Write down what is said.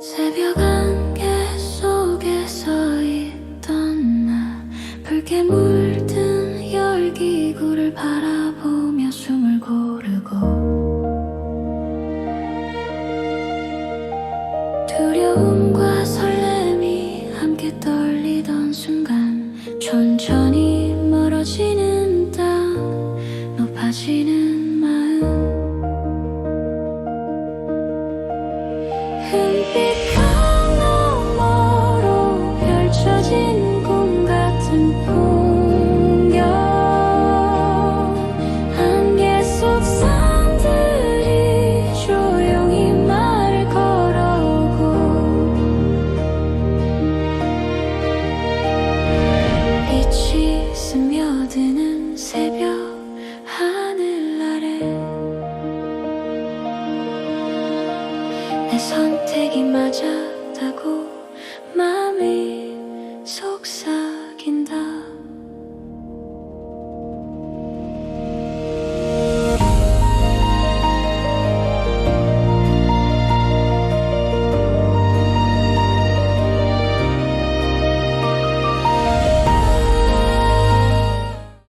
새벽 안개 속에 서 있던 나 붉게 물든 열기구를 바라보며 숨을 고르고 두려움과 설렘이 함께 떨리던 순간 천천히 멀어지는 땅 높아지는 마음 내 선택이 맞았다고 마음이 속상해